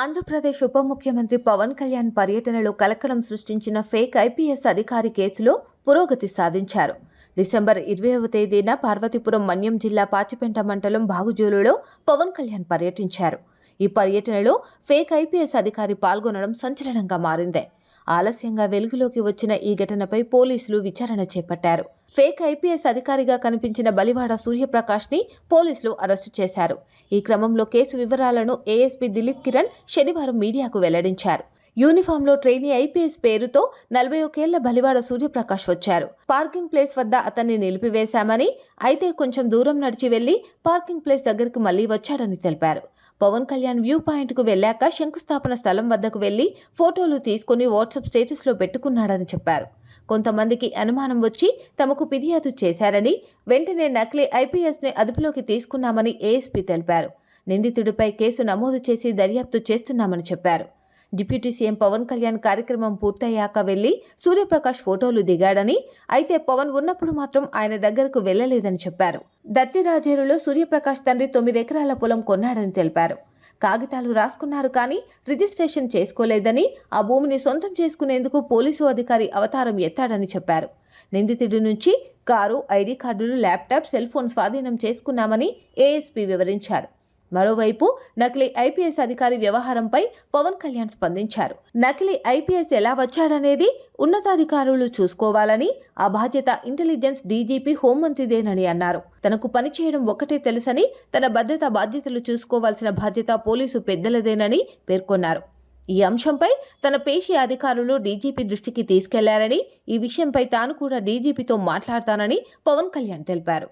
ఆంధ్రప్రదేశ్ ఉప ముఖ్యమంత్రి పవన్ కళ్యాణ్ పర్యటనలో కలకలం సృష్టించిన ఫేక్ ఐపీఎస్ అధికారి కేసులో పురోగతి సాధించారు. డిసెంబర్ ఇరవైవ తేదీన పార్వతీపురం మన్యం జిల్లా పాచిపెంట మండలం బాగుజోలులో పవన్ కళ్యాణ్ పర్యటించారు. ఈ పర్యటనలో ఫేక్ ఐపీఎస్ అధికారి పాల్గొనడం సంచలనంగా మారింది. ఆలస్యంగా వెలుగులోకి వచ్చిన ఈ ఘటనపై పోలీసులు విచారణ చేపట్టారు. ఫేక్ ఐపీఎస్ అధికారిగా కనిపించిన బలివాడ సూర్యప్రకాష్ని పోలీసులు అరెస్టు చేశారు. ఈ క్రమంలో కేసు వివరాలను ఏఎస్పీ దిలీప్ కిరణ్ శనివారం మీడియాకు వెల్లడించారు. యూనిఫామ్లో ట్రైనీ ఐపీఎస్ పేరుతో నలభై ఒకేళ్ళ బలివాడ సూర్యప్రకాష్ వచ్చారు. పార్కింగ్ ప్లేస్ వద్ద అతన్ని నిలిపివేశామని అయితే కొంచెం దూరం నడిచి వెళ్ళి పార్కింగ్ ప్లేస్ దగ్గరికి మళ్ళీ వచ్చాడని తెలిపారు. పవన్ కళ్యాణ్ వ్యూ పాయింట్కు వెళ్ళాక శంకుస్థాపన స్థలం వద్దకు వెళ్ళి ఫోటోలు తీసుకుని వాట్సాప్ స్టేటస్లో పెట్టుకున్నాడని చెప్పారు. కొంతమందికి అనుమానం వచ్చి తమకు ఫిర్యాదు చేశారని వెంటనే నకిలీ ఐపీఎస్ని అదుపులోకి తీసుకున్నామని ఏఎస్పీ తెలిపారు. నిందితుడిపై కేసు నమోదు చేసి దర్యాప్తు చేస్తున్నామని చెప్పారు. డిప్యూటీ సీఎం పవన్ కళ్యాణ్ కార్యక్రమం పూర్తయ్యాక వెళ్ళి సూర్యప్రకాష్ ఫోటోలు దిగాడని అయితే పవన్ ఉన్నప్పుడు మాత్రం ఆయన దగ్గరకు వెళ్ళలేదని చెప్పారు. దత్తిరాజేరులో సూర్యప్రకాష్ తండ్రి తొమ్మిది ఎకరాల పొలం కొన్నాడని తెలిపారు. కాగితాలు రాసుకున్నారు కానీ రిజిస్ట్రేషన్ చేసుకోలేదని ఆ భూమిని సొంతం చేసుకునేందుకు పోలీసు అధికారి అవతారం ఎత్తాడని చెప్పారు. నిందితుడి నుంచి కారు ఐడి కార్డులు ల్యాప్టాప్ సెల్ ఫోన్ స్వాధీనం చేసుకున్నామని ఏఎస్పీ వివరించారు. మరోవైపు నకిలీ ఐపీఎస్ అధికారి వ్యవహారంపై పవన్ కళ్యాణ్ స్పందించారు. నకిలీ ఐపీఎస్ ఎలా వచ్చాడనేది ఉన్నతాధికారులు చూసుకోవాలని ఆ బాధ్యత ఇంటెలిజెన్స్ డీజీపీ హోంమంత్రిదేనని అన్నారు. తనకు పనిచేయడం ఒక్కటే తెలుసని తన భద్రతా బాధ్యతలు చూసుకోవాల్సిన బాధ్యత పోలీసు పెద్దలదేనని పేర్కొన్నారు. ఈ అంశంపై తన పేషీ అధికారులు డీజీపీ దృష్టికి తీసుకెళ్ళారని ఈ విషయంపై తాను కూడా డీజీపీతో మాట్లాడతానని పవన్ కళ్యాణ్ తెలిపారు.